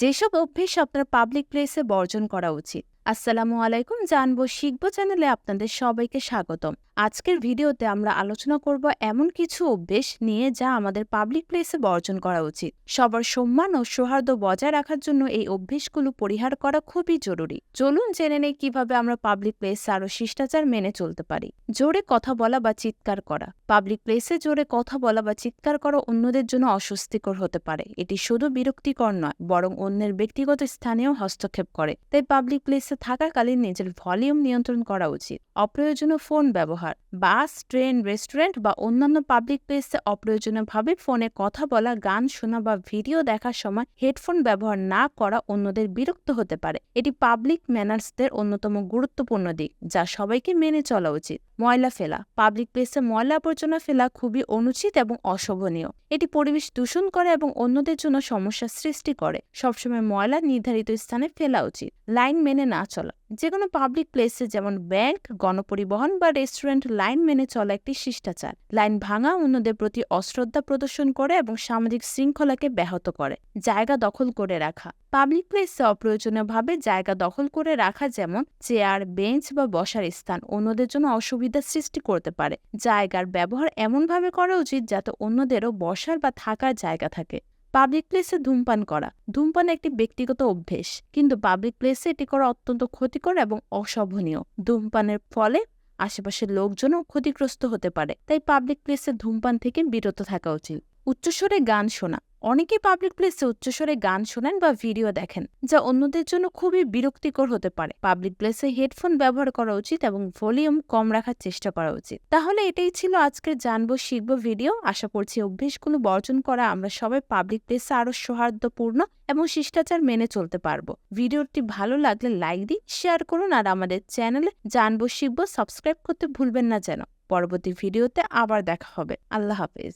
যেসব অভ্যেস আপনার পাবলিক প্লেসে বর্জন করা উচিত। আসসালামু আলাইকুম, জানব শিখব চ্যানেলে আপনাদের সবাইকে স্বাগতম। আজকের ভিডিওতে আমরা আলোচনা করব এমন কিছু অভ্যেস নিয়ে যা আমাদের পাবলিক প্লেসে বর্জন করা উচিত। সবার সম্মান ও সৌহার্দ্য বজায় রাখার জন্য এই অভ্যেসগুলো পরিহার করা খুবই জরুরি। চলুন জেনে নেই কীভাবে আমরা পাবলিক প্লেসে আরও শিষ্টাচার মেনে চলতে পারি। জোরে কথা বলা বা চিৎকার করা। পাবলিক প্লেসে জোরে কথা বলা বা চিৎকার করা অন্যদের জন্য অস্বস্তিকর হতে পারে। এটি শুধু বিরক্তিকর নয়, বরং অন্যের ব্যক্তিগত স্থানেও হস্তক্ষেপ করে। তাই পাবলিক প্লেসে থাকাকালীন নিজের ভলিউম নিয়ন্ত্রণ করা উচিত। অপ্রয়োজনীয় ফোন ব্যবহার, বাস, ট্রেন, রেস্টুরেন্ট বা অন্যান্য পাবলিক প্লেসে অপ্রয়োজনীয়ভাবে ফোনে কথা বলা, গান শোনা বা ভিডিও দেখার সময় হেডফোন ব্যবহার না করা অন্যদের বিরক্ত হতে পারে। এটি পাবলিক ম্যানার্সদের অন্যতম গুরুত্বপূর্ণ দিক, যা সবাইকে মেনে চলা উচিত। ময়লা ফেলা, পাবলিক প্লেসে ময়লা আবর্জনা ফেলা খুবই অনুচিত এবং অশোভনীয়। এটি পরিবেশ দূষণ করে এবং অন্যদের জন্য সমস্যা সৃষ্টি করে। সবসময় ময়লা নির্ধারিত স্থানে ফেলা উচিত। লাইন মেনে না চলা। যে কোনো পাবলিক প্লেসে যেমন ব্যাংক গণপরিবহন বা রেস্টুরেন্ট লাইন মেনে চলা একটি শিষ্টাচার। লাইন ভাঙা অন্যদের প্রতি অশ্রদ্ধা প্রদর্শন করে এবং সামাজিক শৃঙ্খলাকে ব্যাহত করে। জায়গা দখল করে রাখা। পাবলিক প্লেসে অপ্রয়োজনীয়ভাবে জায়গা দখল করে রাখা যেমন চেয়ার বেঞ্চ বা বসার স্থান অন্যদের জন্য অসুবিধা সৃষ্টি করতে পারে। জায়গার ব্যবহার এমনভাবে করা উচিত যাতে অন্যদেরও বসার বা থাকার জায়গা থাকে। পাবলিক প্লেসে ধূমপান করা। ধূমপান একটি ব্যক্তিগত অভ্যেস, কিন্তু পাবলিক প্লেসে এটি করা অত্যন্ত ক্ষতিকর এবং অশোভনীয়। ধূমপানের ফলে আশেপাশের লোকজনও ক্ষতিগ্রস্ত হতে পারে, তাই পাবলিক প্লেসে ধূমপান থেকে বিরত থাকা উচিত। উচ্চস্বরে গান শোনা অনেকেই পাবলিক প্লেসে উচ্চস্বরে গান শোনেন বা ভিডিও দেখেন, যা অন্যদের জন্য খুবই বিরক্তিকর হতে পারে। পাবলিক প্লেসে হেডফোন ব্যবহার করা উচিত এবং ভলিউম কম রাখার চেষ্টা করা উচিত। তাহলে এটাই ছিল আজকের জানব, শিখব ভিডিও। আশা করছি অভ্যেসগুলো বর্জন করা আমরা সবাই পাবলিক প্লেসে আরও সৌহার্দ্যপূর্ণ এবং শিষ্টাচার মেনে চলতে পারব। ভিডিওটি ভালো লাগলে লাইক দিন, শেয়ার করুন আর আমাদের চ্যানেলে জানব, শিখব, সাবস্ক্রাইব করতে ভুলবেন না যেন। পরবর্তী ভিডিওতে আবার দেখা হবে। আল্লাহ হাফেজ।